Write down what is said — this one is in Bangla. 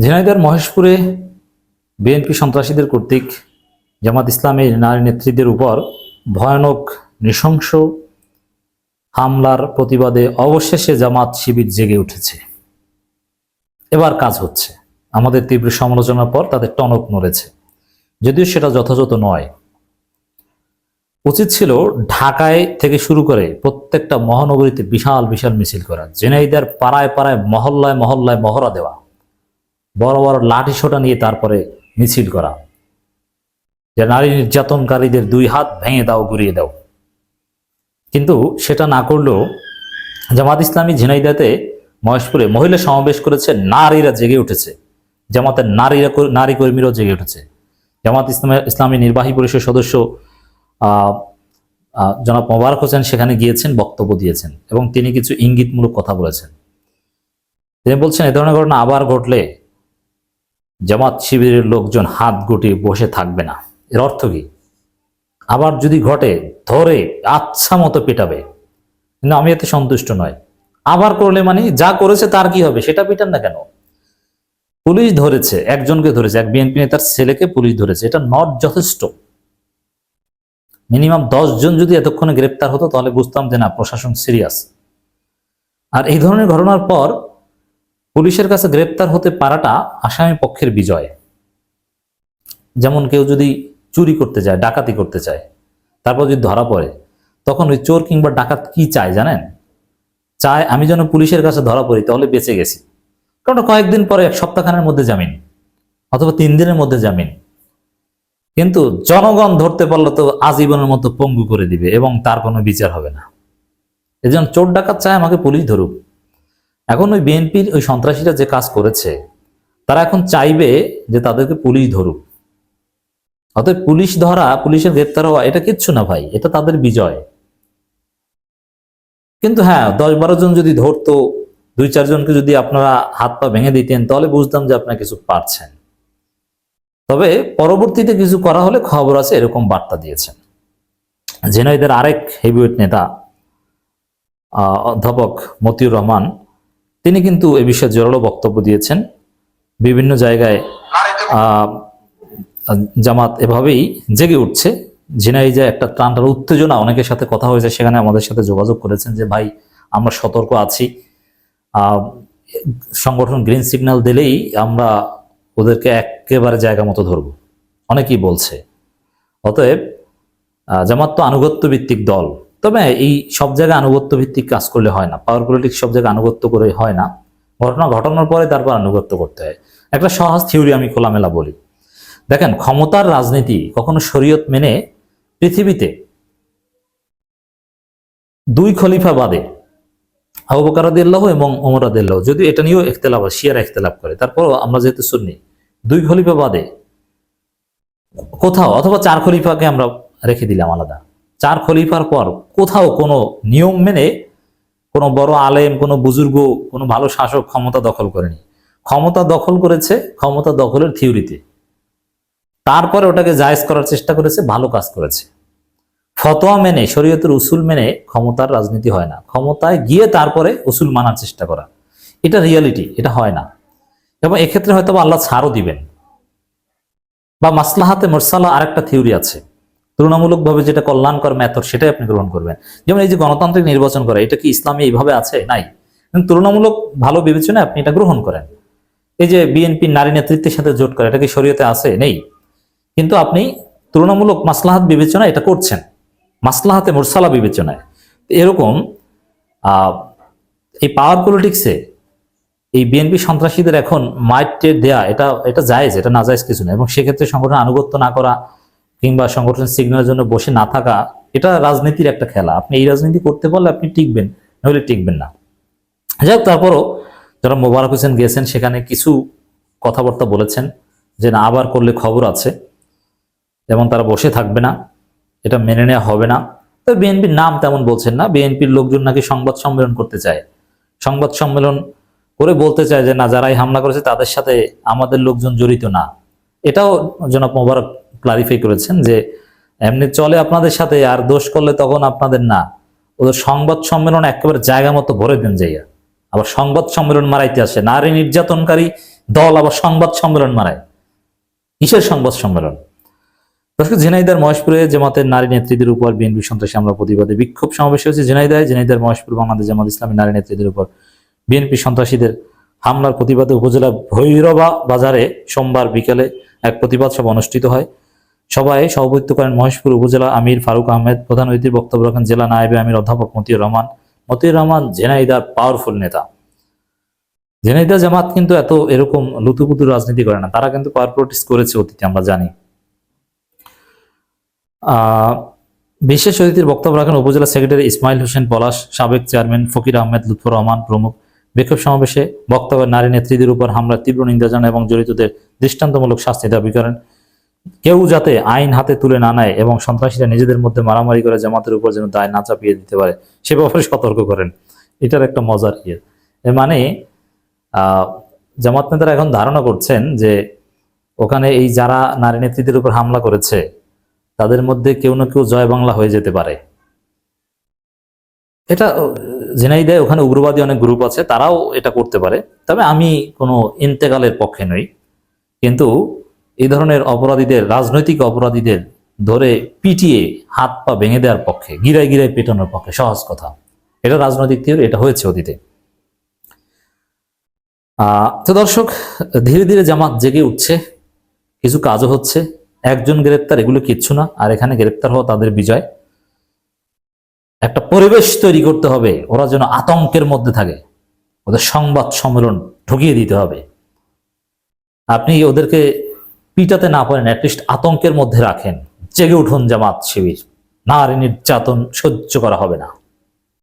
ঝিনাইদহ মহেশপুরে বিএনপি সন্ত্রাসীদের কর্তৃক জামাত ইসলামের নারী নেত্রীদের উপর ভয়ানক নৃশংস হামলার প্রতিবাদে অবশেষে জামাত শিবির জেগে উঠেছে। এবার কাজ হচ্ছে। আমাদের তীব্র সমালোচনার পর তাদের টনক নড়েছে। যদিও সেটা যথাযথ নয়। উচিত ছিল ঢাকায় থেকে শুরু করে প্রত্যেকটা মহানগরীতে বিশাল বিশাল মিছিল করা। জেনাইদার পাড়ায় পাড়ায় মহল্লায় মহল্লায় মহড়া দেওয়া। বড় বড় লাঠি ছোটা নিয়ে তারপরে মিছিল করা। যে নারী নির্যাতনকারীদের দুই হাত ভেঙে দাও ঘুরিয়ে দাও। কিন্তু সেটা না করলেও জামাত ইসলামী ঝিনাইদাতে মহেশপুরে মহিলা সমাবেশ করেছে, নারীরা জেগে উঠেছে। জামাতের নারীরা নারী কর্মীরাও জেগে উঠেছে। জামাত ইসলামের ইসলামী নির্বাহী পরিষদ সদস্য জনাব মোবারক হোসেন সেখানে গিয়েছেন, বক্তব্য দিয়েছেন এবং তিনি কিছু ইঙ্গিতমূলক কথা বলেছেন। তিনি বলছেন, এ ধরনের ঘটনা আবার ঘটলে জামাত শিবিরের লোকজন হাত গুটিয়ে বসে থাকবে না। এর অর্থ কি? আবার যদি ঘটে, ধরে আচ্ছা মতো পেটাবে। কিন্তু আমি এতে সন্তুষ্ট নয় আবার করলে মানে যা করেছে তার কি হবে? সেটা পিটান না কেন? পুলিশ ধরেছে, একজনকে ধরেছে, এক বিএনপি নেতার ছেলেকে পুলিশ ধরেছে। এটা নট যথেষ্ট। মিনিমাম জন যদি এতক্ষণে গ্রেপ্তার হতো, তাহলে বুঝতাম যে না, প্রশাসন সিরিয়াস আর এই ধরনের ঘটনার পর পুলিশের কাছে গ্রেপ্তার হতে পারাটা আসামি পক্ষের বিজয়। যেমন কেউ যদি চুরি করতে যায় ডাকাতি করতে চায়, তারপর যদি ধরা পড়ে, তখন ওই চোর কিংবা ডাকাত কি চায় জানেন? চায়, আমি যেন পুলিশের কাছে ধরা পড়ি, তাহলে বেঁচে গেছি। কারণ কয়েকদিন পরে, এক সপ্তাহখানের মধ্যে জামিন, অথবা তিন দিনের মধ্যে জামিন। কিন্তু জনগণ ধরতে পারলে তো আজীবনের মতো পঙ্গু করে দিবে এবং তার কোনো বিচার হবে না। এজন্য চোর ডাকাত চায়, আমাকে পুলিশ ধরুক। এখন ওই বিএনপির ওই সন্ত্রাসীরা যে কাজ করেছে, তারা এখন চাইবে যে তাদেরকে পুলিশ ধরুক। অতএব পুলিশ ধরা, পুলিশের গ্রেপ্তার হওয়া, এটা কিচ্ছু না ভাই, এটা তাদের বিজয়। কিন্তু হ্যাঁ দশ বারো জন যদি ধরতো দুই চারজনকে যদি আপনারা হাত পা ভেঙে দিতেন, তাহলে বুঝতাম যে আপনারা কিছু পারছেন। তবে পরবর্তীতে কিছু করা হলে খবর আছে, এরকম বার্তা দিয়েছেন। জেনাইদের আরেক হেভিওয়েট নেতা অধ্যাপক মতিউর রহমান তিনি কিন্তু এ বিষয়ে জোরালো বক্তব্য দিয়েছেন। বিভিন্ন জায়গায় জামাত এভাবেই জেগে উঠছে। ঝিনাইজে একটা টানটার উত্তেজনা অনেকের সাথে কথা হয়েছে, সেখানে আমাদের সাথে যোগাযোগ করেছেন যে, ভাই, আমরা সতর্ক আছি। সংগঠন গ্রিন সিগন্যাল দিলেই আমরা ওদেরকে একেবারে জায়গা মতো ধরব। অনেকেই বলছে। অতএব জামাত তো আনুগত্য ভিত্তিক দল। তবে এই সব জায়গায় আনুগত্য ভিত্তিক কাজ করলে হয় না। পাওয়ার পলিটিক্স সব জায়গায় আনুগত্য করে হয় না। ঘটনা ঘটানোর পরে তারপর আনুগত্য করতে হয়। একটা সহজ থিওরি আমি খোলামেলা বলি। দেখেন ক্ষমতার রাজনীতি কখনো শরীয়ত মেনে পৃথিবীতে দুই খলিফা বাদে আবু বকর এবং ওমর রাদিয়াল্লাহু। যদিও এটা নিয়েও ইখতিলাফ হয়, শিয়ারা ইখতিলাফ করে। তারপরও আমরা যেহেতু শুনি দুই খলিফা বাদে কোথাও অথবা চার খলিফাকে আমরা রেখে দিলাম আলাদা। চার খলিফার পর কোথাও কোনো নিয়ম মেনে কোনো বড় আলেম, কোনো বুজুর্গ, কোনো ভালো শাসক ক্ষমতা দখল করেনি। ক্ষমতা দখল করেছে, ক্ষমতা দখলের থিওরিতে। তারপরে ওটাকে জায়েজ করার চেষ্টা করেছে, ভালো কাজ করেছে। ফতোয়া মেনে, শরীয়তের উসুল মেনে ক্ষমতার রাজনীতি হয় না। ক্ষমতায় গিয়ে তারপরে উসুল মানার চেষ্টা করা। এটা রিয়ালিটি, এটা হয় না। এবং এক্ষেত্রে হয়তো আল্লাহ ছাড়ও দিবেন। বা মাসলাহাতে মোরসালা আরেকটা থিওরি আছে। তুলনামূলকভাবে যেটা কল্যাণকর মেথড সেটাই আপনি গ্রহণ করবেন। যেমন এই যে গণতান্ত্রিক নির্বাচন করা, এটা কি ইসলামে এইভাবে আছে? নাই। তুলনামূলক ভালো বিবেচনায় আপনি এটা গ্রহণ করেন। এই যে বিএনপি নারী নেতৃত্বের সাথে জোট করে, এটা কি শরীয়তে আছে? নেই। কিন্তু আপনি তুলনামূলক মাসলাহাত বিবেচনা এটা করছেন। মাসলাহাতে মোরসালা বিবেচনায়। এরকম এই পাওয়ার পলিটিক্সে এই বিএনপি সন্ত্রাসীদের এখন মাইটে দেয়া, এটা এটা জায়েজ, এটা না জায়েজ কিছু না। এবং সেক্ষেত্রে সংগঠন আনুগত্য না করা কিংবা সংগঠন সিগন্যালের জন্য বসে না থাকা, এটা রাজনীতির একটা খেলা। আপনি এই রাজনীতি করতে পারলে আপনি টিকবেন নইলে টিকবেন না। যাই হোক তারপরও যারা মোবারক হোসেন গেছেন, সেখানে কিছু কথাবার্তা বলেছেন যে, না, আবার করলে খবর আছে। যেমন তারা বসে থাকবে না, এটা মেনে নেওয়া হবে না। তো বিএনপির নাম তেমন বলছেন না। বিএনপির লোকজন নাকি সংবাদ সম্মেলন করতে চায়। সংবাদ সম্মেলন করে বলতে চায় যে, না, যারাই হামলা করেছে, তাদের সাথে আমাদের লোকজন জড়িত না। এটাও জনাব মোবারক ক্লারিফাই করেছেন যে এমনি চলে আপনাদের সাথে, আর দোষ করলে তখন আপনাদের না। ওদের সংবাদ সম্মেলন একেবারে জায়গা মতো ভরে দেন যাইয়া। আবার সংবাদ সম্মেলন মারাইতে আসে। নারী নির্যাতনকারী দল আবার সংবাদ সম্মেলন মারায়। কিসের সংবাদ সম্মেলন? দর্শক ঝিনাইদার মহেশপুরে জামাতের নারী নেত্রীদের উপর বিএনপি সন্ত্রাসী আমরা প্রতিবাদে বিক্ষোভ সমাবেশ হয়েছে ঝিনাইদায় ঝিনাইদার মহেশপুর বাংলাদেশ জামাত ইসলামী নারী নেত্রীদের উপর বিএনপি সন্ত্রাসীদের হামলার প্রতিবাদে উপজেলা ভৈরবা বাজারে সোমবার বিকেলে এক প্রতিবাদ সভা অনুষ্ঠিত হয়। সভায় সভাপতিত্ব করেন মহেশপুর উপজেলা আমির ফারুক আহমেদ, প্রধান অতিথির বক্তব্য রাখেন জেলা নায়েবে আমির অধ্যাপক মতিউর রহমান মতিউর রহমান জেনাইদার পাওয়ারফুল নেতা। জেনাইদা জামাত কিন্তু এত এরকম লুতুপুতু রাজনীতি করে না, তারা কিন্তু পাওয়ার প্রোটেস্ট করেছে অতীতে, আমরা জানি। বিশেষ অতিথির বক্তব্য রাখেন উপজেলা সেক্রেটারি ইসমাইল হোসেন পলাশ, সাবেক চেয়ারম্যান ফকির আহমেদ লুৎফর রহমান প্রমুখ। বিক্ষোভ সমাবেশে বক্তব্যে নারী নেত্রীদের উপর হামলার তীব্র নিন্দা জানান এবং জড়িতদের দৃষ্টান্তমূলক শাস্তি দাবি করেন। কেউ যাতে আইন হাতে তুলে না নেয় এবং সন্ত্রাসীরা নিজেদের মধ্যে মারামারি করে জামাতের উপর যেন দায় না চাপিয়ে দিতে পারে, সে ব্যাপারে সতর্ক করেন। এটার একটা মজার ইয়ে। এর মানে জামাত নেতারা এখন ধারণা করছেন যে ওখানে এই যারা নারী নেত্রীদের উপর হামলা করেছে, তাদের মধ্যে কেউ না কেউ জয় বাংলা হয়ে যেতে পারে। এটা জেনাই দেয়, ওখানে উগ্রবাদী অনেক গ্রুপ আছে, তারাও এটা করতে পারে। তবে আমি কোনো ইন্তেকালের পক্ষে নই। কিন্তু এই ধরনের অপরাধীদের, রাজনৈতিক অপরাধীদের ধরে পিটিয়ে হাত পা ভেঙে দেওয়ার পক্ষে, গিরায় গিরায় পেটানোর পক্ষে সহজ কথা। এটা রাজনৈতিক থিওরি, এটা হয়েছে অতীতে। তো দর্শক, ধীরে ধীরে জামাত জেগে উঠছে, কিছু কাজও হচ্ছে। একজন গ্রেপ্তার, এগুলো কিচ্ছু না, আর এখানে গ্রেপ্তার হওয়া তাদের বিজয়। একটা পরিবেশ তৈরি করতে হবে, ওরা যেন আতঙ্কের মধ্যে থাকে। ওদের সংবাদ সম্মেলন ঢুকিয়ে দিতে হবে। আপনি ওদেরকে পিটাতে না পারেন অ্যাটলিস্ট আতঙ্কের মধ্যে রাখেন। জেগে উঠুন জামাত শিবির। নারী নির্যাতন সহ্য করা হবে না।